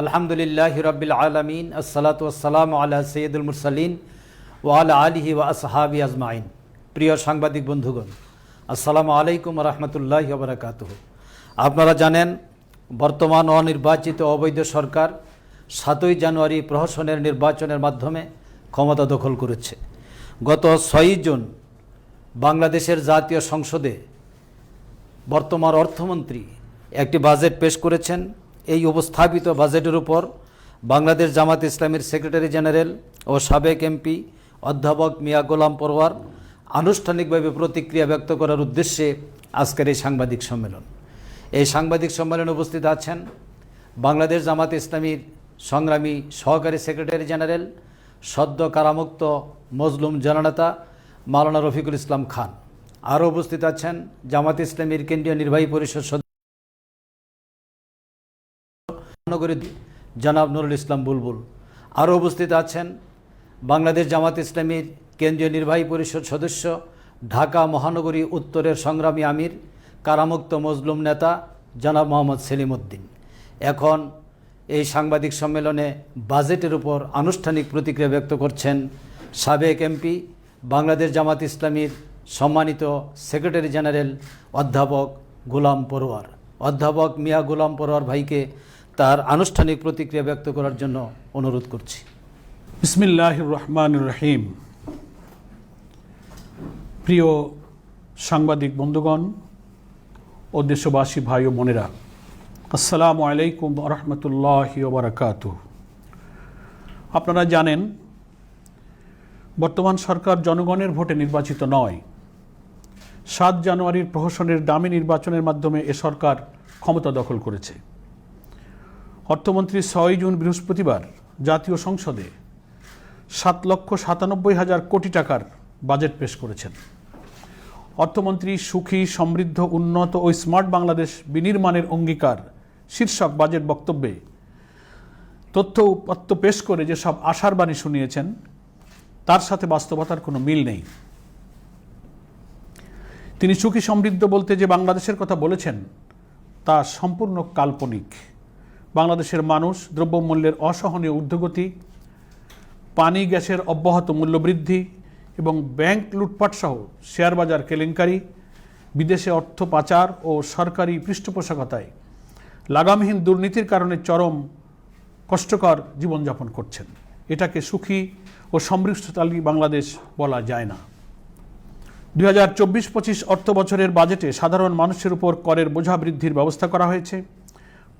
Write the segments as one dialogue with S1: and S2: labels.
S1: আলহামদুলিল্লাহ রবিল আলমিন, আসসালাতু আসসালাম আলা সৈয়দুল মুরসালিন ওয়ালা আলিহি ওয়া আসহাবি আজমাইন। প্রিয় সাংবাদিক বন্ধুগণ, আসসালামু আলাইকুম রহমতুল্লাহ বারাকাতুহ। আপনারা জানেন, বর্তমান অনির্বাচিত অবৈধ সরকার সাতই জানুয়ারি প্রহসনের নির্বাচনের মাধ্যমে ক্ষমতা দখল করেছে। গত ছয়ই জুন বাংলাদেশের জাতীয় সংসদে বর্তমান অর্থমন্ত্রী একটি বাজেট পেশ করেছেন এই উপস্থাপিত বাজেটের উপর বাংলাদেশ জামাত ইসলামের সেক্রেটারি জেনারেল ও সাবেক এমপি অধ্যাপক মিয়া গোলাম পরওয়ার আনুষ্ঠানিকভাবে প্রতিক্রিয়া ব্যক্ত করার উদ্দেশ্যে আজকের এই সাংবাদিক সম্মেলন। এই সাংবাদিক সম্মেলনে উপস্থিত আছেন বাংলাদেশ জামাত ইসলামীর সংগ্রামী সহকারী সেক্রেটারি জেনারেল সদ্য কারামুক্ত মজলুম জননেতা মাওলানা রফিকুল ইসলাম খান। আরও উপস্থিত আছেন জামাত ইসলামীর কেন্দ্রীয় নির্বাহী পরিষদ সদস্য মহানগরী জনাব নুরুল ইসলাম বুলবুল। আরও উপস্থিত আছেন বাংলাদেশ জামাত ইসলামীর কেন্দ্রীয় নির্বাহী পরিষদ সদস্য, ঢাকা মহানগরী উত্তরের সংগ্রামী আমির, কারামুক্ত মজলুম নেতা জনাব মোহাম্মদ সেলিম উদ্দিন এখন এই সাংবাদিক সম্মেলনে বাজেটের উপর আনুষ্ঠানিক প্রতিক্রিয়া ব্যক্ত করছেন সাবেক এমপি, বাংলাদেশ জামাত ইসলামীর সম্মানিত সেক্রেটারি জেনারেল অধ্যাপক গোলাম পরোয়ার। অধ্যাপক মিয়া গোলাম পরোয়ার ভাইকে তার আনুষ্ঠানিক প্রতিক্রিয়া ব্যক্ত করার জন্য অনুরোধ করছি।
S2: বিসমিল্লাহ রহমান রহিম। প্রিয় সাংবাদিক বন্ধুগণ ও দেশবাসী ভাই ও বোনেরা, আসসালামু আলাইকুম রহমতুল্লাহ বারাকাত আপনারা জানেন, বর্তমান সরকার জনগণের ভোটে নির্বাচিত নয়। সাত জানুয়ারির প্রহসনের দামি নির্বাচনের মাধ্যমে এ সরকার ক্ষমতা দখল করেছে। অর্থমন্ত্রী ছয় জুন বৃহস্পতিবার জাতীয় সংসদে সাত লক্ষ সাতানব্বই হাজার কোটি টাকার বাজেট পেশ করেছেন। অর্থমন্ত্রী সুখী, সমৃদ্ধ, উন্নত ও স্মার্ট বাংলাদেশ বিনির্মাণের অঙ্গীকার শীর্ষক বাজেট বক্তব্যে তথ্য উপাত্ত পেশ করে যেসব আশার বাণী শুনিয়েছেন, তার সাথে বাস্তবতার কোনো মিল নেই। তিনি সুখী, সমৃদ্ধ বলতে যে বাংলাদেশের কথা বলেছেন, তা সম্পূর্ণ কাল্পনিক। বাংলাদেশের মানুষ দ্রব্যমূল্যের অসহনীয় ঊর্ধ্বগতি, পানি, গ্যাসের অব্যাহত মূল্যবৃদ্ধি এবং ব্যাংক লুটপাট সহ শেয়ার বাজার কেলেঙ্কারি, বিদেশে অর্থ পাচার ও সরকারি পৃষ্ঠপোষকতায় লাগামহীন দুর্নীতির কারণে চরম কষ্টকর জীবনযাপন করছেন। এটাকে সুখী ও সমৃদ্ধশালী বাংলাদেশ বলা যায় না। দুই হাজার চব্বিশ পঁচিশ অর্থ বছরের বাজেটে সাধারণ মানুষের উপর করের বোঝা বৃদ্ধির ব্যবস্থা করা হয়েছে।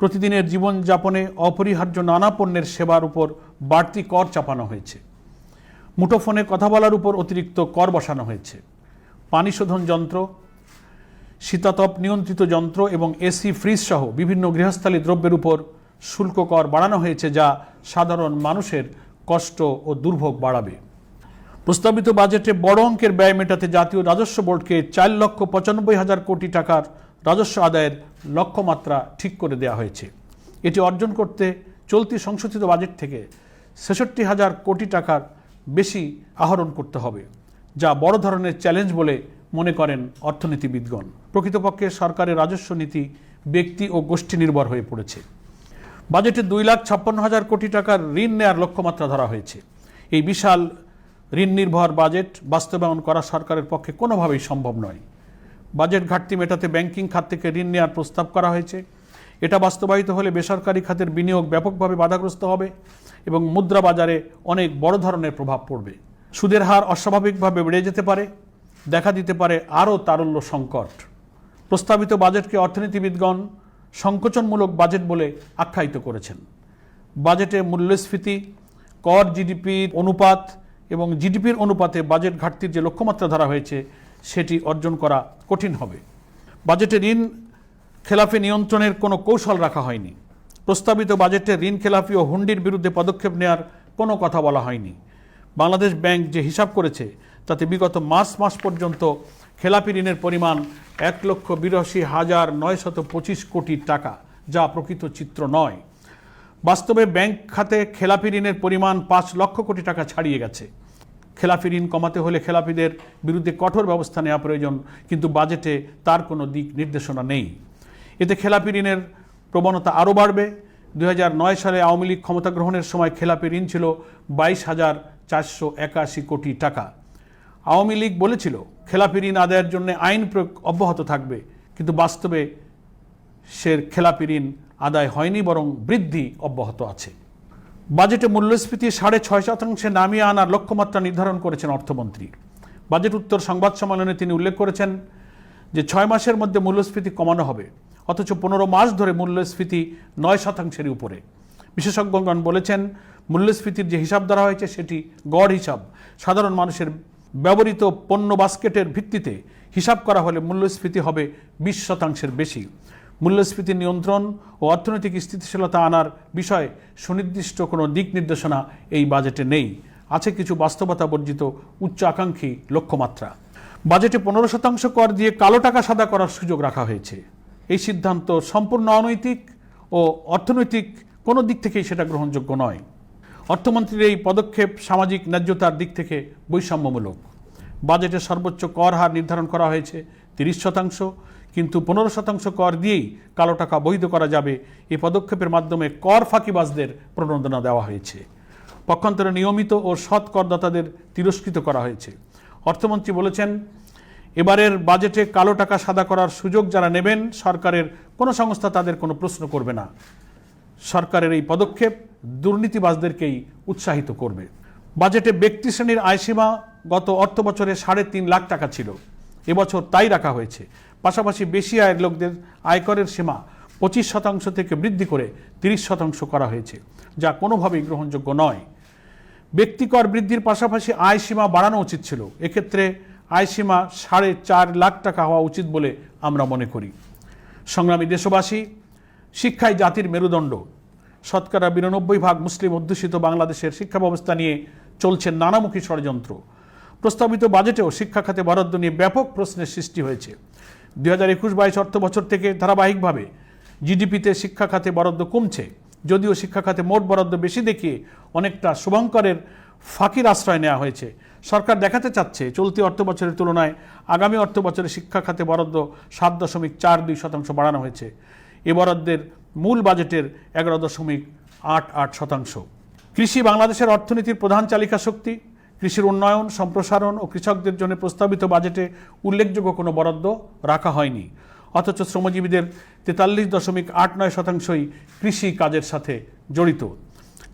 S2: প্রতিদিনের জীবনযাপনে অপরিহার্য নানা পণ্যের সেবার উপর বাড়তি কর চাপানো হয়েছে। মুঠোফোনে কথা বলার উপর অতিরিক্ত কর বসানো হয়েছে। পানি শোধন যন্ত্র, শীতাতপ নিয়ন্ত্রিত যন্ত্র এবং এসি, ফ্রিজ সহ বিভিন্ন গৃহস্থালী দ্রব্যের উপর শুল্ক কর বাড়ানো হয়েছে যা সাধারণ মানুষের কষ্ট ও দুর্ভোগ বাড়াবে। প্রস্তাবিত বাজেটে বড় অঙ্কের ব্যয় মেটাতে জাতীয় রাজস্ব বোর্ডকে চার লক্ষ পঁচানব্বই হাজার কোটি টাকার রাজস্ব আদায়ের লক্ষ্যমাত্রা ঠিক করে দেওয়া হয়েছে। এটি অর্জন করতে চলতি সংশোধিত বাজেট থেকে ছেষট্টি হাজার কোটি টাকার বেশি আহরণ করতে হবে, যা বড় ধরনের চ্যালেঞ্জ বলে মনে করেন অর্থনীতিবিদগণ। প্রকৃতপক্ষে সরকারের রাজস্ব নীতি ব্যক্তি ও গোষ্ঠী নির্ভর হয়ে পড়েছে। বাজেটে দুই লাখ ছাপ্পান্ন হাজার কোটি টাকার ঋণ নেয়ার লক্ষ্যমাত্রা ধরা হয়েছে। এই বিশাল ঋণ নির্ভর বাজেট বাস্তবায়ন করা সরকারের পক্ষে কোনোভাবেই সম্ভব নয়। বাজেট ঘাটতি মেটাতে ব্যাংকিং খাত থেকে ঋণ নেওয়ার প্রস্তাব করা হয়েছে। এটা বাস্তবায়িত হলে বেসরকারি খাতের বিনিয়োগ ব্যাপকভাবে বাধাগ্রস্ত হবে এবং মুদ্রা বাজারে অনেক বড় ধরনের প্রভাব পড়বে। সুদের হার অস্বাভাবিকভাবে বেড়ে যেতে পারে, দেখা দিতে পারে আরও তারল্য সংকট। প্রস্তাবিত বাজেটকে অর্থনীতিবিদগণ সংকোচনমূলক বাজেট বলে আখ্যায়িত করেছেন। বাজেটে মূল্যস্ফীতি, কর জিডিপির অনুপাত এবং জিডিপির অনুপাতে বাজেট ঘাটতির যে লক্ষ্যমাত্রা ধরা হয়েছে সেটি অর্জন করা কঠিন হবে। বাজেটে ঋণ খেলাফি নিয়ন্ত্রণের কোনো কৌশল রাখা হয়নি। প্রস্তাবিত বাজেটে ঋণ খেলাফি ও হুন্ডির বিরুদ্ধে পদক্ষেপ নেওয়ার কোনো কথা বলা হয়নি। বাংলাদেশ ব্যাংক যে হিসাব করেছে, তাতে বিগত মার্চ মাস পর্যন্ত খেলাপি ঋণের পরিমাণ এক লক্ষ বিরাশি হাজার নয়শত পঁচিশ কোটি টাকা, যা প্রকৃত চিত্র নয়। বাস্তবে ব্যাংক খাতে খেলাপি ঋণের পরিমাণ পাঁচ লক্ষ কোটি টাকা ছাড়িয়ে গেছে। খেলাপি ঋণ কমাতে হলে খেলাপিদের বিরুদ্ধে কঠোর ব্যবস্থা নেওয়া প্রয়োজন, কিন্তু বাজেটে তার কোনো দিক নির্দেশনা নেই। এতে খেলাপি ঋণের প্রবণতা আরও বাড়বে। দু হাজার নয় সালে আওয়ামী লীগ ক্ষমতা গ্রহণের সময় খেলাপি ঋণ ছিল বাইশ হাজার চারশো একাশি কোটি টাকা। আওয়ামী লীগ বলেছিল খেলাপি ঋণ আদায়ের জন্য আইন প্রয়োগ অব্যাহত থাকবে, কিন্তু বাস্তবে সে খেলাপি ঋণ আদায় হয়নি, বরং বৃদ্ধি অব্যাহত আছে। বাজেটে মূল্যস্ফীতি সাড়ে ছয় শতাংশে নামিয়ে আনার লক্ষ্যমাত্রা নির্ধারণ করেছেন অর্থমন্ত্রী। বাজেট উত্তর সংবাদ সম্মেলনে তিনি উল্লেখ করেছেন যে ছয় মাসের মধ্যে মূল্যস্ফীতি কমানো হবে, অথচ পনেরো মাস ধরে মূল্যস্ফীতি নয় শতাংশের উপরে। বিশেষজ্ঞগণ বলেছেন, মূল্যস্ফীতির যে হিসাব ধরা হয়েছে সেটি গড় হিসাব। সাধারণ মানুষের ব্যবহৃত পণ্য বাস্কেটের ভিত্তিতে হিসাব করা হলে মূল্যস্ফীতি হবে বিশ শতাংশের বেশি। মূল্যস্ফীতি নিয়ন্ত্রণ ও অর্থনৈতিক স্থিতিশীলতা আনার বিষয়ে সুনির্দিষ্ট কোনো দিক নির্দেশনা এই বাজেটে নেই। আছে কিছু বাস্তবতা বর্জিত উচ্চ আকাঙ্ক্ষী লক্ষ্যমাত্রা। বাজেটে পনেরো শতাংশ কর দিয়ে কালো টাকা সাদা করার সুযোগ রাখা হয়েছে। এই সিদ্ধান্ত সম্পূর্ণ অনৈতিক ও অর্থনৈতিক কোনো দিক থেকেই সেটা গ্রহণযোগ্য নয়। অর্থমন্ত্রীর এই পদক্ষেপ সামাজিক ন্যায্যতার দিক থেকে বৈষম্যমূলক। বাজেটে সর্বোচ্চ কর হার নির্ধারণ করা হয়েছে তিরিশ শতাংশ। কিন্তু পনেরো শতাংশ কর দিয়েই কালো টাকা বৈধ করা যাবে। এ পদক্ষেপের মাধ্যমে কর ফাঁকিবাজদের প্রণোদনা দেওয়া হয়েছে। পক্ষান্তরে নিয়মিত ও সৎ করদাতাদের তিরস্কৃত করা হয়েছে। অর্থমন্ত্রী বলেছেন, এবারের বাজেটে কালো টাকা সাদা করার সুযোগ যারা নেবেন, সরকারের কোনো সংস্থা তাদের কোনো প্রশ্ন করবে না। সরকারের এই পদক্ষেপ দুর্নীতিবাজদেরকেই উৎসাহিত করবে। বাজেটে ব্যক্তি শ্রেণির আয়সীমা গত অর্থ বছরে সাড়ে তিন লাখ টাকা ছিল। এবছর তাই রাখা হয়েছে। পাশাপাশি বেশি আয়ের লোকদের আয়করের সীমা পঁচিশ শতাংশ থেকে বৃদ্ধি করে তিরিশ শতাংশ করা হয়েছে, যা কোনোভাবেই গ্রহণযোগ্য নয়। ব্যক্তিকর বৃদ্ধির পাশাপাশি আয় সীমা বাড়ানো উচিত ছিল। এক্ষেত্রে আয় সীমা সাড়ে চার লাখ টাকা হওয়া উচিত বলে আমরা মনে করি। সংগ্রামী দেশবাসী, শিক্ষাই জাতির মেরুদণ্ড। শতকরা বিরানব্বই ভাগ মুসলিম অধ্যুষিত বাংলাদেশের শিক্ষা ব্যবস্থা নিয়ে চলছে নানামুখী ষড়যন্ত্র। প্রস্তাবিত বাজেটেও শিক্ষা খাতে বরাদ্দ নিয়ে ব্যাপক প্রশ্নের সৃষ্টি হয়েছে। দু হাজার একুশ বাইশ অর্থ বছর থেকে ধারাবাহিকভাবে জিডিপিতে শিক্ষা খাতে বরাদ্দ কমছে। যদিও শিক্ষা খাতে মোট বরাদ্দ বেশি দেখিয়ে অনেকটা শুভঙ্করের ফাঁকির আশ্রয় নেওয়া হয়েছে। সরকার দেখাতে চাচ্ছে, চলতি অর্থ বছরের তুলনায় আগামী অর্থ বছরে শিক্ষা খাতে বরাদ্দ সাত দশমিক চার দুই শতাংশ বাড়ানো হয়েছে। এ বরাদ্দের মূল বাজেটের এগারো দশমিক আট আট শতাংশ। কৃষি বাংলাদেশের অর্থনীতির প্রধান চালিকা শক্তি কৃষির উন্নয়ন, সম্প্রসারণ ও কৃষকদের জন্য প্রস্তাবিত বাজেটে উল্লেখযোগ্য কোনো বরাদ্দ রাখা হয়নি। অথচ শ্রমজীবীদের তেতাল্লিশ দশমিক আট নয় শতাংশই কৃষি কাজের সাথে জড়িত।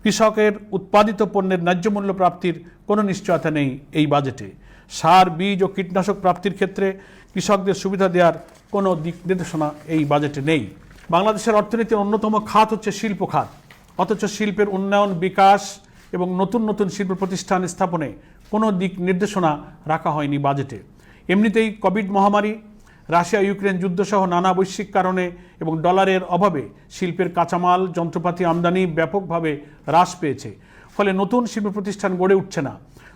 S2: কৃষকের উৎপাদিত পণ্যের ন্যায্য মূল্য প্রাপ্তির কোনো নিশ্চয়তা নেই এই বাজেটে। সার, বীজ ও কীটনাশক প্রাপ্তির ক্ষেত্রে কৃষকদের সুবিধা দেওয়ার কোনো দিক নির্দেশনা এই বাজেটে নেই। বাংলাদেশের অর্থনীতির অন্যতম খাত হচ্ছে শিল্প খাত। অথচ শিল্পের উন্নয়ন, বিকাশ এবং নতুন নতুন শিল্প প্রতিষ্ঠান স্থাপনে কোনো দিক নির্দেশনা রাখা হয়নি বাজেটে। এমনিতেই কোভিড মহামারী, রাশিয়া ইউক্রেন যুদ্ধসহ নানা বৈশ্বিক কারণে এবং ডলারের অভাবে শিল্পের কাঁচামাল, যন্ত্রপাতি আমদানি ব্যাপকভাবে হ্রাস পেয়েছে। ফলে নতুন শিল্প প্রতিষ্ঠান গড়ে উঠছে না।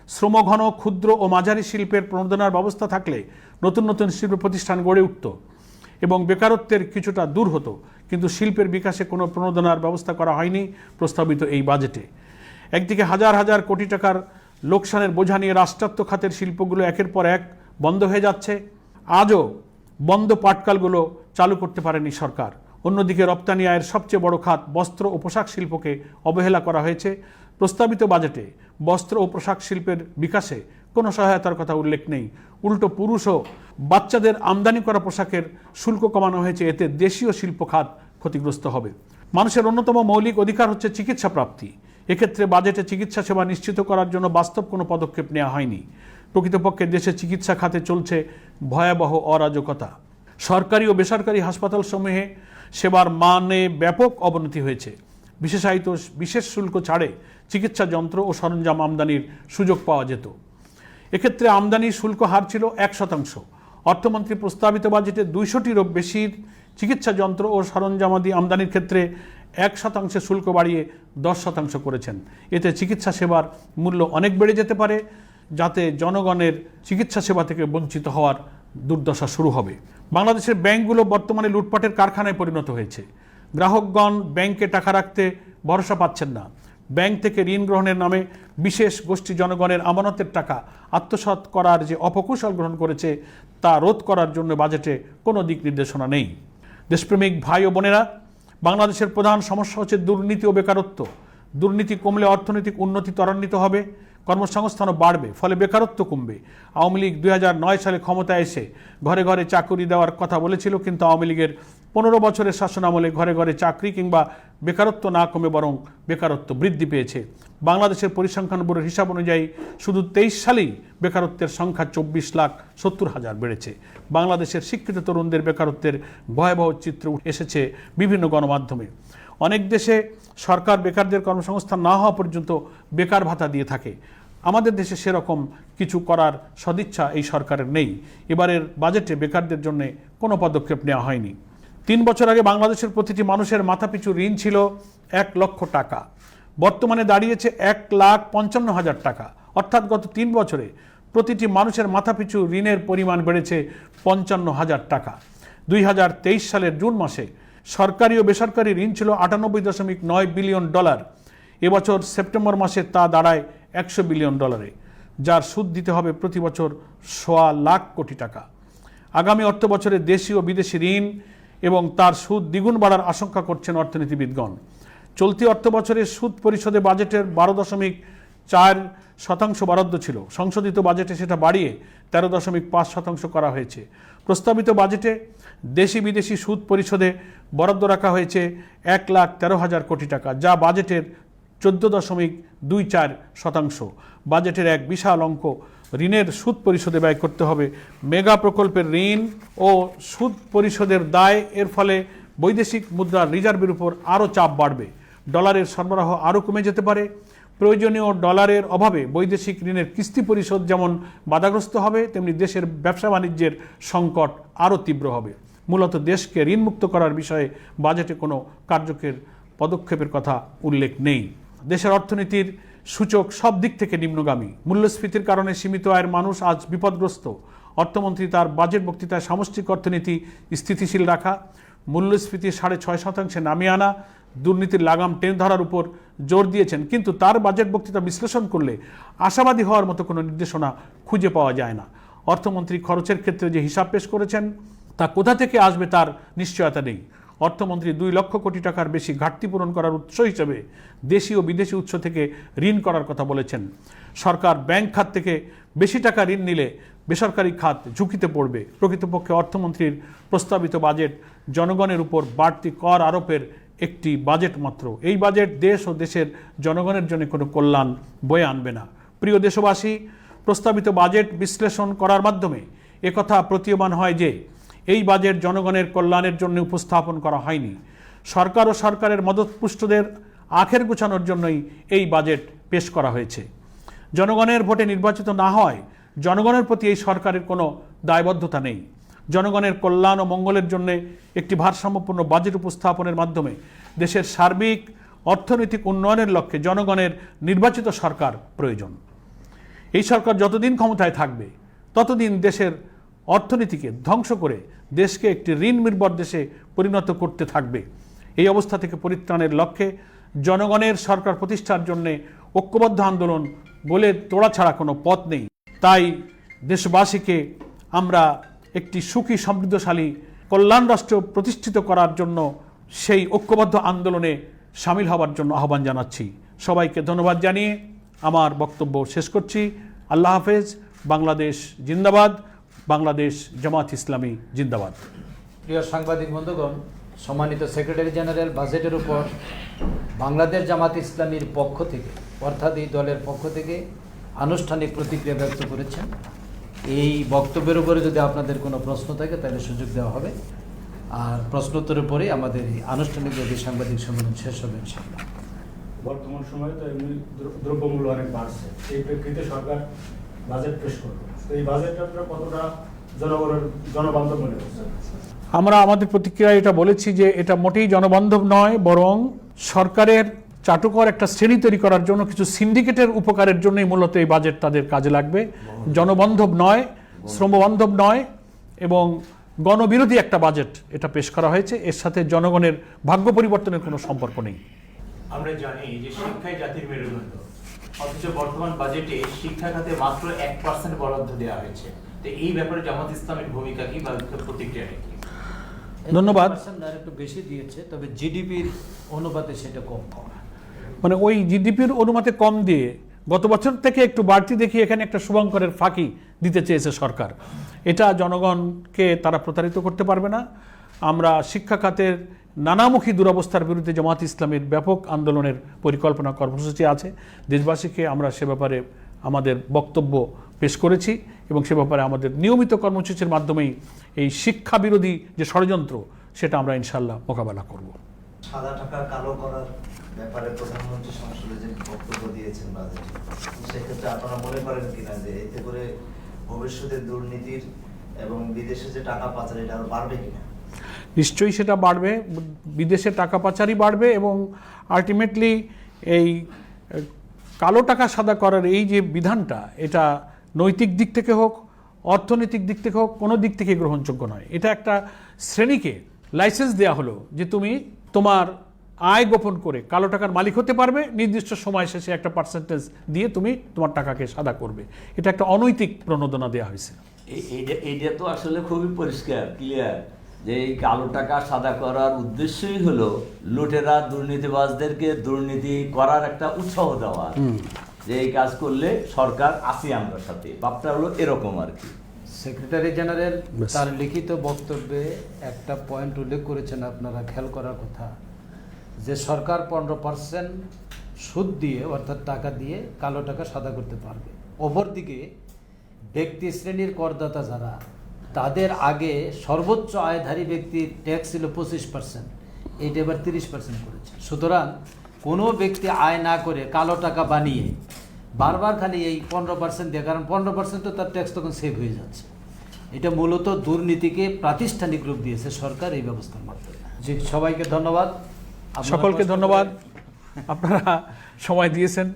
S2: শ্রমঘন ক্ষুদ্র ও মাঝারি শিল্পের প্রণোদনার ব্যবস্থা থাকলে নতুন নতুন শিল্প প্রতিষ্ঠান গড়ে উঠত এবং বেকারত্বের কিছুটা দূর হতো। কিন্তু শিল্পের বিকাশে কোনো প্রণোদনার ব্যবস্থা করা হয়নি প্রস্তাবিত এই বাজেটে। একদিকে হাজার হাজার কোটি টাকার লোকসানের বোঝা নিয়ে রাষ্ট্রায়ত্ত খাতের শিল্পগুলো একের পর এক বন্ধ হয়ে যাচ্ছে, আজও বন্ধ পাটকালগুলো চালু করতে পারেনি সরকার। অন্যদিকে রপ্তানি আয়ের সবচেয়ে বড় খাত বস্ত্র ও পোশাক শিল্পকে অবহেলা করা হয়েছে। প্রস্তাবিত বাজেটে বস্ত্র ও পোশাক শিল্পের বিকাশে কোনো সহায়তার কথা উল্লেখ নেই। উল্টো পুরুষ ও বাচ্চাদের আমদানি করা পোশাকের শুল্ক কমানো হয়েছে, এতে দেশীয় শিল্প খাত ক্ষতিগ্রস্ত হবে। মানুষের অন্যতম মৌলিক অধিকার হচ্ছে চিকিৎসা প্রাপ্তি। এক্ষেত্রে বাজেটে চিকিৎসা সেবা নিশ্চিত করার জন্য বাস্তব কোনো পদক্ষেপ নেওয়া হয়নি। প্রকৃতপক্ষে দেশে চিকিৎসা খাতে চলছে ভয়াবহ অরাজকতা। সরকারি ও বেসরকারি হাসপাতালসমূহে সেবার মানে ব্যাপক অবনতি হয়েছে। বিশেষায়িত বিশেষ শুল্ক ছাড়ে চিকিৎসা যন্ত্র ও সরঞ্জাম আমদানির সুযোগ পাওয়া যেত। এক্ষেত্রে আমদানি শুল্ক হার ছিল এক শতাংশ। অর্থমন্ত্রী প্রস্তাবিত বাজেটে দুইশোটিরও বেশির চিকিৎসা যন্ত্র ও সরঞ্জামাদি আমদানির ক্ষেত্রে এক শতাংশে শুল্ক বাড়িয়ে দশ শতাংশ করেছেন। এতে চিকিৎসা সেবার মূল্য অনেক বেড়ে যেতে পারে, যাতে জনগণের চিকিৎসা সেবা থেকে বঞ্চিত হওয়ার দুর্দশা শুরু হবে। বাংলাদেশের ব্যাংকগুলো বর্তমানে লুটপাটের কারখানায় পরিণত হয়েছে। গ্রাহকগণ ব্যাংকে টাকা রাখতে ভরসা পাচ্ছেন না। ব্যাংক থেকে ঋণ গ্রহণের নামে বিশেষ গোষ্ঠী জনগণের আমানতের টাকা আত্মসাৎ করার যে অপকৌশল গ্রহণ করেছে, তা রোধ করার জন্য বাজেটে কোনো দিক নির্দেশনা নেই। দেশপ্রেমিক ভাই ও বোনেরা বাংলাদেশের প্রধান সমস্যা হচ্ছে দুর্নীতি ও বেকারত্ব। দুর্নীতি কমলে অর্থনৈতিক উন্নতি ত্বরান্বিত হবে, কর্মসংস্থানও বাড়বে, ফলে বেকারত্ব কমবে। আওয়ামী লীগ দুই হাজার নয় সালে ক্ষমতায় এসে ঘরে ঘরে চাকুরি দেওয়ার কথা বলেছিল, কিন্তু আওয়ামী লীগের পনেরো বছরের শাসনামলে ঘরে ঘরে চাকরি কিংবা বেকারত্ব না কমে বরং বেকারত্ব বৃদ্ধি পেয়েছে। বাংলাদেশের পরিসংখ্যান ব্যুরোর হিসাব অনুযায়ী শুধু তেইশ সালেই বেকারত্বের সংখ্যা চব্বিশ লাখ সত্তর হাজার বেড়েছে। বাংলাদেশের শিক্ষিত তরুণদের বেকারত্বের ভয়াবহ চিত্র এসেছে বিভিন্ন গণমাধ্যমে। অনেক দেশে সরকার বেকারদের কর্মসংস্থান না হওয়া পর্যন্ত বেকার ভাতা দিয়ে থাকে। আমাদের দেশে সেরকম কিছু করার সদিচ্ছা এই সরকারের নেই। এবারের বাজেটে বেকারদের জন্য কোনো পদক্ষেপ নেওয়া হয়নি। তিন বছর আগে বাংলাদেশের প্রতিটি মানুষের মাথাপিছু ঋণ ছিল এক লক্ষ টাকা। বর্তমানে দাঁড়িয়েছে এক লাখ পঞ্চান্ন হাজার টাকা। অর্থাৎ গত তিন বছরে প্রতিটি মানুষের মাথাপিছু ঋণের পরিমাণ বেড়েছে পঞ্চান্ন হাজার টাকা। দুই হাজার তেইশ সালের জুন মাসে সরকারি ও বেসরকারি ঋণ ছিল আটানব্বই দশমিক নয় বিলিয়ন ডলার। এবছর সেপ্টেম্বর মাসে তা দাঁড়ায় একশো বিলিয়ন ডলারে, যার সুদ দিতে হবে প্রতি বছর সোয়া লাখ কোটি টাকা। আগামী অর্থ বছরে দেশি ও বিদেশি ঋণ এবং তার সুদ দ্বিগুণ বাড়ার আশঙ্কা করছেন অর্থনীতিবিদগণ। চলতি অর্থ বছরের সুদ পরিশোধে বাজেটের বারো দশমিক চার শতাংশ বরাদ্দ ছিল। সংশোধিত বাজেটে সেটা বাড়িয়ে তেরো দশমিক পাঁচ শতাংশ করা হয়েছে। প্রস্তাবিত বাজেটে দেশি বিদেশি সুদ পরিশোধে বরাদ্দ রাখা হয়েছে এক লাখ তেরো হাজার কোটি টাকা, যা বাজেটের চোদ্দ দশমিক দুই চার শতাংশ। বাজেটের এক বিশাল অঙ্ক ঋণের সুদ পরিশোধে ব্যয় করতে হবে। মেগা প্রকল্পের ঋণ ও সুদ পরিশোধের দায়, এর ফলে বৈদেশিক মুদ্রার রিজার্ভের উপর আরও চাপ বাড়বে। ডলারের সরবরাহ আরও কমে যেতে পারে। প্রয়োজনীয় ডলারের অভাবে বৈদেশিক ঋণের কিস্তি পরিশোধ যেমন বাধাগ্রস্ত হবে, তেমনি দেশের ব্যবসা বাণিজ্যের সংকট আরও তীব্র হবে। মূলত দেশকে ঋণমুক্ত করার বিষয়ে বাজেটে কোনো কার্যকর পদক্ষেপের কথা উল্লেখ নেই। দেশের অর্থনীতির সূচক সব দিক থেকে নিম্নগামী। মূল্যস্ফীতির কারণে সীমিত আয়ের মানুষ আজ বিপদগ্রস্ত। অর্থমন্ত্রী তার বাজেট বক্তৃতায় সামষ্টিক অর্থনীতি, স্থিতিশীল রাখা, মূল্যস্ফীতি সাড়ে ছয় শতাংশে নামিয়ে আনা, দুর্নীতির লাগাম টেনে ধরার উপর জোর দিয়েছেন। কিন্তু তার বাজেট বক্তৃতা বিশ্লেষণ করলে আশাবাদী হওয়ার মতো কোনো নির্দেশনা খুঁজে পাওয়া যায় না। অর্থমন্ত্রী খরচের ক্ষেত্রে যে হিসাব পেশ করেছেন, তা কোথা থেকে আসবে তার নিশ্চয়তা নেই। অর্থমন্ত্রী দুই লক্ষ কোটি টাকার বেশি ঘাটতি পূরণ করার উৎস হিসেবে দেশি ও বিদেশি উৎস থেকে ঋণ করার কথা বলেছেন। সরকার ব্যাংক খাত থেকে বেশি টাকা ঋণ নিলে বেসরকারি খাত ঝুঁকিতে পড়বে। প্রকৃতপক্ষে অর্থমন্ত্রীর প্রস্তাবিত বাজেট জনগণের উপর বাড়তি কর আরোপের একটি বাজেট মাত্র। এই বাজেট দেশ ও দেশের জনগণের জন্য কোনো কল্যাণ বয়ে আনবে না। প্রিয় দেশবাসী, প্রস্তাবিত বাজেট বিশ্লেষণ করার মাধ্যমে একথা প্রতীয়মান হয় যে এই বাজেট জনগণের কল্যাণের জন্য উপস্থাপন করা হয়নি। সরকার ও সরকারের মদতপুষ্টদের আখের গুছানোর জন্যই এই বাজেট পেশ করা হয়েছে। জনগণের ভোটে নির্বাচিত না হয়, জনগণের প্রতি এই সরকারের কোনো দায়বদ্ধতা নেই। জনগণের কল্যাণ ও মঙ্গলের জন্য একটি ভারসাম্যপূর্ণ বাজেট উপস্থাপনের মাধ্যমে দেশের সার্বিক অর্থনৈতিক উন্নয়নের লক্ষ্যে জনগণের নির্বাচিত সরকার প্রয়োজন। এই সরকার যতদিন ক্ষমতায় থাকবে, ততদিন দেশের অর্থনীতিকে ধ্বংস করে দেশকে একটি ঋণ নির্ভর দেশে পরিণত করতে থাকবে। এই অবস্থা থেকে পরিত্রাণের লক্ষ্যে জনগণের সরকার প্রতিষ্ঠার জন্য ঐক্যবদ্ধ আন্দোলন বলে তোড়া ছাড়া কোনো পথ নেই। তাই দেশবাসীকে আমরা একটি সুখী, সমৃদ্ধশালী কল্যাণ রাষ্ট্র প্রতিষ্ঠিত করার জন্য সেই ঐক্যবদ্ধ আন্দোলনে সামিল হওয়ার জন্য আহ্বান জানাচ্ছি। সবাইকে ধন্যবাদ জানিয়ে আমার বক্তব্য শেষ করছি। আল্লাহ হাফেজ। বাংলাদেশ জিন্দাবাদ। বাংলাদেশ জামাত ইসলামী জিন্দাবাদ।
S1: প্রিয় সাংবাদিক বন্ধুগণ সম্মানিত সেক্রেটারি জেনারেল বাজেটের উপর বাংলাদেশ জামাত ইসলামীর পক্ষ থেকে অর্থাৎ এই দলের পক্ষ থেকে আনুষ্ঠানিক প্রতিক্রিয়া ব্যক্ত করেছেন। এই বক্তব্যের উপরে যদি আপনাদের কোনো প্রশ্ন থাকে তাহলে সুযোগ দেওয়া হবে। আর প্রশ্নোত্তরের পরে আমাদের এই আনুষ্ঠানিক যদি সাংবাদিক সম্মেলন শেষ হবে ইনশাআল্লাহ।
S3: বর্তমান সময়ে তো এমনি দ্রব্যমূল্য অনেক বাড়ছে। এই প্রেক্ষিতে সরকার বাজেট পেশ করবে। এই আপনারা কতটা জনগণের জনবান্ধব মনে করছেন
S2: আমরা আমাদের প্রতিক্রিয়ায় এটা বলেছি যে এটা মোটেই জনবান্ধব নয় বরং সরকারের চাটুকর একটা শ্রেণি তৈরি করার জন্য কিছু সিন্ডিকেটের উপকারের জন্যই মূলত এই বাজেট তাদের কাজে লাগবে। জনবান্ধব নয় শ্রমবান্ধব নয় এবং গণবিরোধী একটা বাজেট এটা পেশ করা হয়েছে। এর সাথে জনগণের ভাগ্য পরিবর্তনের কোনো সম্পর্ক নেই।
S4: আমরা জানি যে শিক্ষাই জাতির মেরুদণ্ড। অথচ বর্তমান বাজেটে শিক্ষা খাতে মাত্র এক পার্সেন্ট বরাদ্দ দেওয়া হয়েছে। তো এই ব্যাপারে জামাত ইসলামের ভূমিকা কি বা প্রতিক্রিয়া কি?
S2: ধন্যবাদ।
S1: একটু বেশি দিয়েছে তবে জিডিপির অনুপাতে সেটা কম কম
S2: মানে ওই জিডিপির অনুমাতে কম দিয়ে গত বছর থেকে একটু বাড়তি দেখিয়ে এখানে একটা শুভঙ্করের ফাঁকি দিতে চেয়েছে সরকার। এটা জনগণকে তারা প্রতারিত করতে পারবে না। আমরা শিক্ষা খাতের নানামুখী দুরবস্থার বিরুদ্ধে জামাত ইসলামের ব্যাপক আন্দোলনের পরিকল্পনা কর্মসূচি আছে। দেশবাসীকে আমরা সে ব্যাপারে আমাদের বক্তব্য পেশ করেছি এবং সে ব্যাপারে আমাদের নিয়মিত কর্মসূচির মাধ্যমেই এই শিক্ষা বিরোধী যে ষড়যন্ত্র, সেটা আমরা ইনশাল্লাহ মোকাবেলা করব।
S5: সাদা টাকা কালো করার ব্যাপারে প্রধানমন্ত্রী সংসদে যে বক্তব্য দিয়েছেন বাজেটে, সেক্ষেত্রে আপনারা মনে করেন কিনা যে এতে করে ভবিষ্যতে দুর্নীতির এবং বিদেশে যে টাকা পাচার, এটা আরও বাড়বে কিনা?
S2: নিশ্চয়ই সেটা বাড়বে, বিদেশে টাকা পাচারই বাড়বে এবং আলটিমেটলি এই কালো টাকা সাদা করার এই যে বিধানটা, এটা নৈতিক দিক থেকে হোক, অর্থনৈতিক দিক থেকে হোক, কোনো দিক থেকে গ্রহণযোগ্য নয়। এটা একটা শ্রেণীকে লাইসেন্স দেওয়া হলো যে তুমি তোমার আয় গোপন করে কালো টাকার মালিক হতে পারবে, নির্দিষ্ট সময় শেষে একটা পার্সেন্টেজ দিয়ে তুমি তোমার টাকাকে সাদা করবে। এটা একটা অনৈতিক প্রণোদনা দেওয়া হয়েছে।
S6: এইটা তো আসলে খুবই পরিষ্কার ক্লিয়ার যে এই কালো টাকা সাদা করার উদ্দেশ্যই হলো লুটেরা দুর্নীতিবাজদেরকে দুর্নীতি করার একটা উৎসাহ দেওয়া। যে এই কাজ করলে সরকার আসি আমরা সাথে। ভাবটা হলো এরকম আর কি।
S1: Secretary general. তার লিখিত বক্তব্যে একটা পয়েন্ট উল্লেখ করেছেন আপনারা খেয়াল করার কথা। যে সরকার পনেরো পার্সেন্ট সুদ দিয়ে অর্থাৎ টাকা দিয়ে কালো টাকা সাদা করতে পারবে। অপরদিকে ব্যক্তি শ্রেণির করদাতা যারা তাদের আগে সর্বোচ্চ আয়ধারী ব্যক্তির ট্যাক্স ছিল পঁচিশ পার্সেন্ট এইটা এবার তিরিশ পার্সেন্ট করেছে। সুতরাং কোনো ব্যক্তি আয় না করে কালো টাকা বানিয়ে বারবার খালি এই পনেরো পার্সেন্ট দিয়ে কারণ পনেরো পার্সেন্ট তো তার ট্যাক্স তখন সেভ হয়ে যাচ্ছে। এটা মূলত দুর্নীতিকে প্রাতিষ্ঠানিক রূপ দিয়েছে সরকার এই ব্যবস্থার মাধ্যমে। জি সবাইকে ধন্যবাদ।
S2: সকলকে ধন্যবাদ। আপনারা সময় দিয়েছেন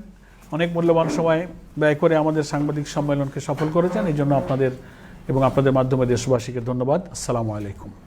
S2: অনেক মূল্যবান সময় ব্যয় করে আমাদের সাংবাদিক সম্মেলনকে সফল করেছেন এই জন্য আপনাদের এবং আপনাদের মাধ্যমে দেশবাসীকে ধন্যবাদ। আসসালামু আলাইকুম।